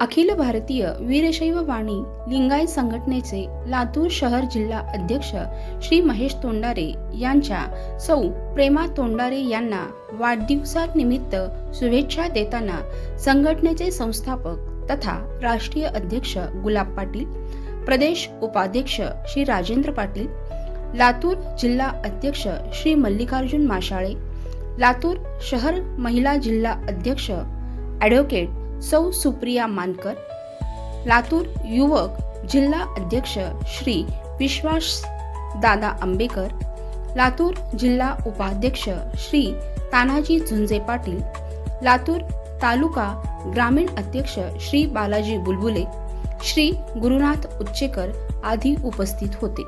अखिल भारतीय वीरशैव वाणी लिंगायत संघटनेचे लातूर शहर जिल्हा अध्यक्ष श्री महेश तोंडारे यांच्या सौ प्रेमा तोंडारे यांना वाढदिवसानिमित्त शुभेच्छा देताना संघटनेचे संस्थापक तथा राष्ट्रीय अध्यक्ष गुलाब पाटील प्रदेश उपाध्यक्ष श्री राजेंद्र पाटील लातूर जिल्हा अध्यक्ष श्री मल्लिकार्जुन माशाळे लातूर शहर महिला जिल्हा अध्यक्ष ॲडव्होकेट सौ सुप्रिया मानकर लातूर युवक जिल्हा अध्यक्ष श्री विश्वास दादा आंबेकर लातूर जिल्हा उपाध्यक्ष श्री तानाजी झुंजे पाटील लातूर तालुका ग्रामीण अध्यक्ष श्री बालाजी बुलबुले श्री गुरुनाथ उच्चेकर आदी उपस्थित होते.